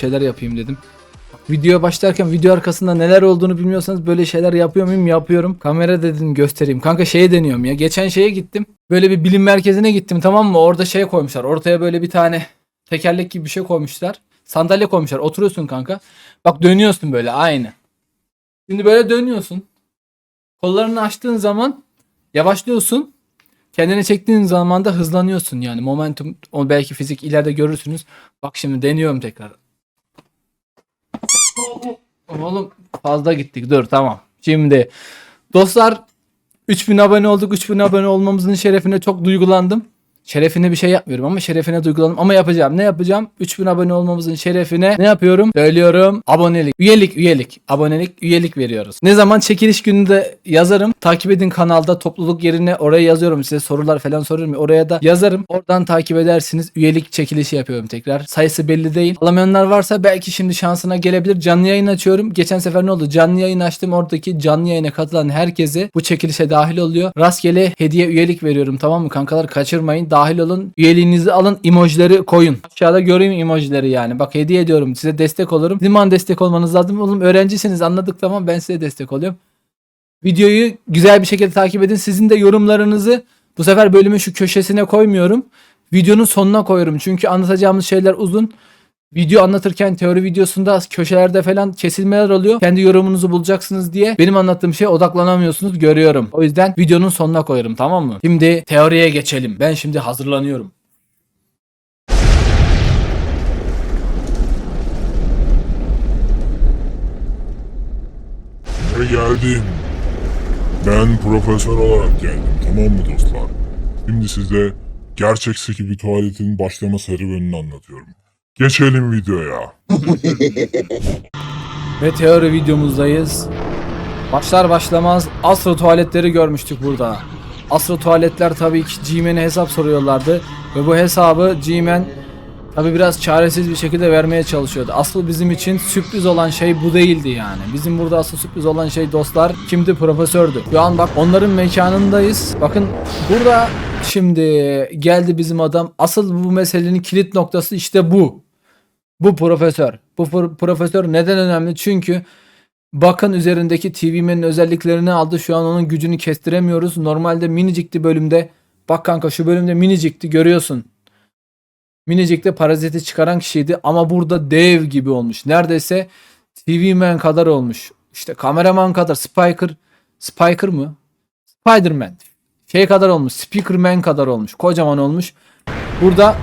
şeyler yapayım dedim. Videoya başlarken video arkasında neler olduğunu bilmiyorsanız böyle şeyler yapıyor muyum? Yapıyorum. Kamera dedim göstereyim. Kanka şeye deniyorum ya. Geçen şeye gittim. Böyle bir bilim merkezine gittim tamam mı? Orada şey koymuşlar. Ortaya böyle bir tane tekerlek gibi bir şey koymuşlar. Sandalye koymuşlar. Oturuyorsun kanka. Bak dönüyorsun böyle aynı. Şimdi böyle dönüyorsun. Kollarını açtığın zaman yavaşlıyorsun. Kendini çektiğin zaman da hızlanıyorsun yani. Momentum o belki fizik ileride görürsünüz. Bak şimdi deniyorum tekrar. Oğlum fazla gittik. Dur tamam. Şimdi dostlar 3000 abone olduk. 3000 abone olmamızın şerefine çok duygulandım. Şerefine bir şey yapmıyorum ama şerefine duygulandım ama yapacağım. Ne yapacağım? 3000 abone olmamızın şerefine ne yapıyorum? Söylüyorum. Abonelik, üyelik, üyelik, abonelik, üyelik veriyoruz. Ne zaman çekiliş gününde yazarım. Takip edin kanalda topluluk yerine oraya yazıyorum size sorular falan soruyorum. Oraya da yazarım. Oradan takip edersiniz. Üyelik çekilişi yapıyorum tekrar. Sayısı belli değil. Alamayanlar varsa belki şimdi şansına gelebilir. Canlı yayın açıyorum. Geçen sefer ne oldu? Canlı yayın açtım. Oradaki canlı yayına katılan herkese bu çekilişe dahil oluyor. Rastgele hediye üyelik veriyorum. Tamam mı kankalar? Kaçırmayın. Dahil olun. Üyeliğinizi alın. emojileri koyun. Aşağıda göreyim emojileri yani. Bak hediye ediyorum. Size destek olurum. Zaman destek olmanız lazım. Oğlum öğrencisiniz anladık tamam ben size destek oluyorum. Videoyu güzel bir şekilde takip edin. Sizin de yorumlarınızı bu sefer bölümün şu köşesine koymuyorum. Videonun sonuna koyuyorum. Çünkü anlatacağımız şeyler uzun. Video anlatırken teori videosunda köşelerde falan kesilmeler oluyor. Kendi yorumunuzu bulacaksınız diye benim anlattığım şeye odaklanamıyorsunuz görüyorum. O yüzden videonun sonuna koyarım tamam mı? Şimdi teoriye geçelim. Ben şimdi hazırlanıyorum. Geldim. Ben profesör olarak geldim tamam mı dostlar? Şimdi size gerçekteki bir tuvaletin başlama serüvenini anlatıyorum. Geçelim videoya. Ve teori videomuzdayız. Başlar başlamaz Astro tuvaletleri görmüştük burada. Astro tuvaletler tabii ki G-Man'e hesap soruyorlardı. Ve bu hesabı G-Man tabii biraz çaresiz bir şekilde vermeye çalışıyordu. Asıl bizim için sürpriz olan şey bu değildi yani. Bizim burada asıl sürpriz olan şey dostlar kimdi? Profesördü. Şu an bak onların mekanındayız. Bakın burada şimdi geldi bizim adam. Asıl bu meselenin kilit noktası işte bu. Bu profesör. Bu pro- profesör neden önemli? Çünkü bakın üzerindeki TV'nin özelliklerini aldı. Şu an onun gücünü kestiremiyoruz. Normalde minicikti bölümde. Bak kanka şu bölümde minicikti görüyorsun. Minicikte paraziti çıkaran kişiydi ama burada dev gibi olmuş. Neredeyse TV Man kadar olmuş. İşte kameraman kadar Spiker Spiker mı? Spider-Man. Şey kadar olmuş. Speaker Man kadar olmuş. Kocaman olmuş. Burada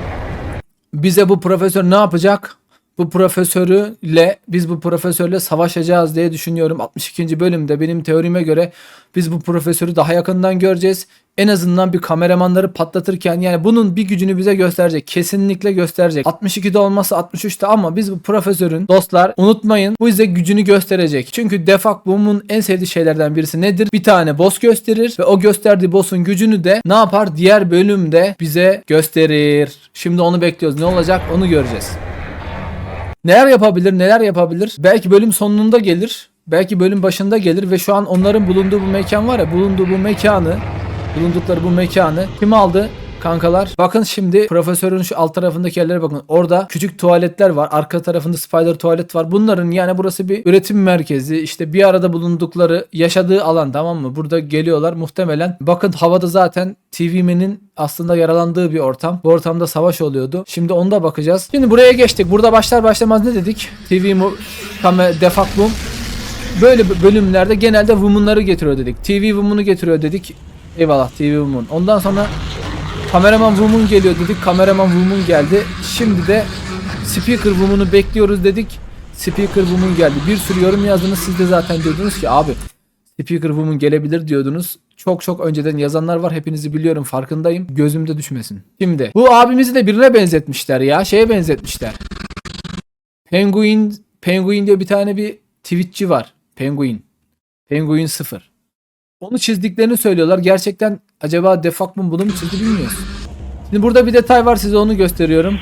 bize bu profesör ne yapacak? Bu profesörüyle biz bu profesörle savaşacağız diye düşünüyorum. 62. bölümde benim teorime göre biz bu profesörü daha yakından göreceğiz. En azından bir kameramanları patlatırken yani bunun bir gücünü bize gösterecek. Kesinlikle gösterecek. 62'de olmasa 63'te ama biz bu profesörün dostlar unutmayın bu bize gücünü gösterecek. Çünkü Defak Boom'un en sevdiği şeylerden birisi nedir? Bir tane boss gösterir ve o gösterdiği boss'un gücünü de ne yapar? Diğer bölümde bize gösterir. Şimdi onu bekliyoruz. Ne olacak? Onu göreceğiz. Neler yapabilir, neler yapabilir? Belki bölüm sonunda gelir. Belki bölüm başında gelir ve şu an onların bulunduğu bu mekan var ya, bulunduğu bu mekanı, bulundukları bu mekanı kim aldı? Kankalar bakın şimdi profesörün şu alt tarafındaki yerlere bakın. Orada küçük tuvaletler var. Arka tarafında spider tuvalet var. Bunların yani burası bir üretim merkezi. İşte bir arada bulundukları yaşadığı alan tamam mı? Burada geliyorlar muhtemelen. Bakın havada zaten TV Man'in aslında yaralandığı bir ortam. Bu ortamda savaş oluyordu. Şimdi onu da bakacağız. Şimdi buraya geçtik. Burada başlar başlamaz ne dedik? TV mu kame defaklum böyle bölümlerde genelde woman'ları getiriyor dedik. TV woman'ı getiriyor dedik. Eyvallah TV woman. Ondan sonra kameraman woman geliyor dedik. Kameraman woman geldi. Şimdi de speaker woman'ı bekliyoruz dedik. Speaker woman geldi. Bir sürü yorum yazdınız. Siz de zaten diyordunuz ki abi Speaker Woman gelebilir diyordunuz. Çok çok önceden yazanlar var. Hepinizi biliyorum farkındayım. Gözümde düşmesin. Şimdi bu abimizi de birine benzetmişler ya. Şeye benzetmişler. Penguin Penguin diye bir tane bir tweetçi var. Penguin. Penguin 0. Onu çizdiklerini söylüyorlar. Gerçekten acaba Defak mı bunu mu çizdi bilmiyoruz. Şimdi burada bir detay var size onu gösteriyorum.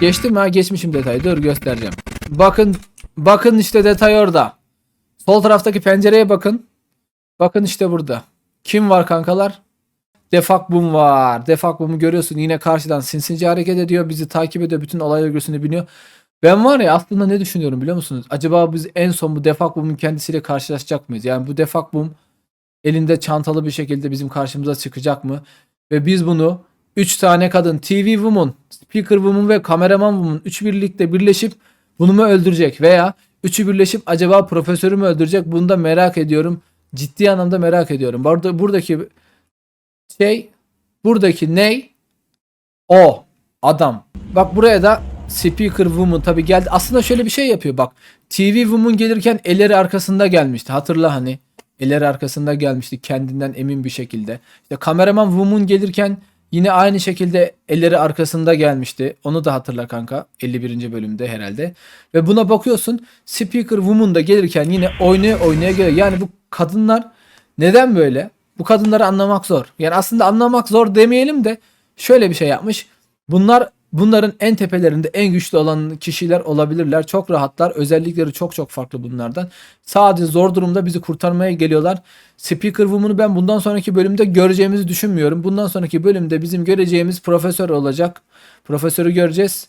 Geçtim ha geçmişim detayı. Dur göstereceğim. Bakın bakın işte detay orada. Sol taraftaki pencereye bakın. Bakın işte burada. Kim var kankalar? Defak Boom var. Defak Boom'u görüyorsun yine karşıdan sinsice hareket ediyor. Bizi takip ediyor. Bütün olay örgüsünü biliyor. Ben var ya aslında ne düşünüyorum biliyor musunuz? Acaba biz en son bu Defak Boom'un kendisiyle karşılaşacak mıyız? Yani bu Defak Boom elinde çantalı bir şekilde bizim karşımıza çıkacak mı? Ve biz bunu 3 tane kadın TV Woman, Speaker Woman ve Kameraman Woman 3 birlikte birleşip bunu mu öldürecek? Veya üçü birleşip acaba profesörü mü öldürecek? Bunu da merak ediyorum. Ciddi anlamda merak ediyorum. Burada, buradaki şey buradaki ney? O adam. Bak buraya da Speaker Woman tabi geldi. Aslında şöyle bir şey yapıyor bak. TV Woman gelirken elleri arkasında gelmişti. Hatırla hani. Elleri arkasında gelmişti kendinden emin bir şekilde. İşte kameraman Woman gelirken yine aynı şekilde elleri arkasında gelmişti. Onu da hatırla kanka. 51. bölümde herhalde. Ve buna bakıyorsun Speaker Woman da gelirken yine oynaya oynaya geliyor. Yani bu kadınlar neden böyle? Bu kadınları anlamak zor. Yani aslında anlamak zor demeyelim de şöyle bir şey yapmış. Bunlar bunların en tepelerinde en güçlü olan kişiler olabilirler. Çok rahatlar. Özellikleri çok çok farklı bunlardan. Sadece zor durumda bizi kurtarmaya geliyorlar. Speaker Woman'ı ben bundan sonraki bölümde göreceğimizi düşünmüyorum. Bundan sonraki bölümde bizim göreceğimiz profesör olacak. Profesörü göreceğiz.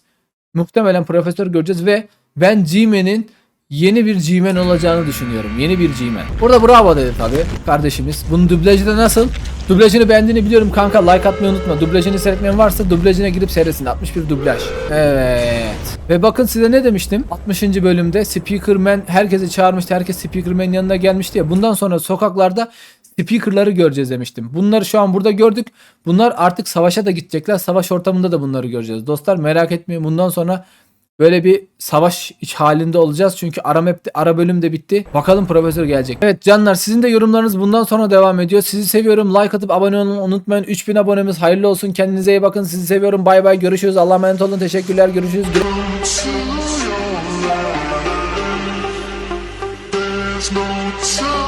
Muhtemelen profesör göreceğiz ve ben G-Man'in yeni bir G-Man olacağını düşünüyorum. Yeni bir G-Man. Burada bravo dedi tabii kardeşimiz. Bunun dublajı da nasıl? Dublajını beğendiğini biliyorum kanka. Like atmayı unutma. Dublajını seyretmeyen varsa dublajına girip seyretsin. 61 dublaj. Evet. Ve bakın size ne demiştim? 60. bölümde Speakerman herkesi çağırmıştı. Herkes Speakerman'in yanına gelmişti ya. Bundan sonra sokaklarda speakerları göreceğiz demiştim. Bunları şu an burada gördük. Bunlar artık savaşa da gidecekler. Savaş ortamında da bunları göreceğiz. Dostlar merak etmeyin. Bundan sonra Böyle bir savaş iç halinde olacağız. Çünkü ara, map ara bölüm de bitti. Bakalım profesör gelecek. Evet canlar sizin de yorumlarınız bundan sonra devam ediyor. Sizi seviyorum. Like atıp abone olmayı unutmayın. 3000 abonemiz hayırlı olsun. Kendinize iyi bakın. Sizi seviyorum. Bay bay. Görüşürüz. Allah'a emanet olun. Teşekkürler. Görüşürüz. to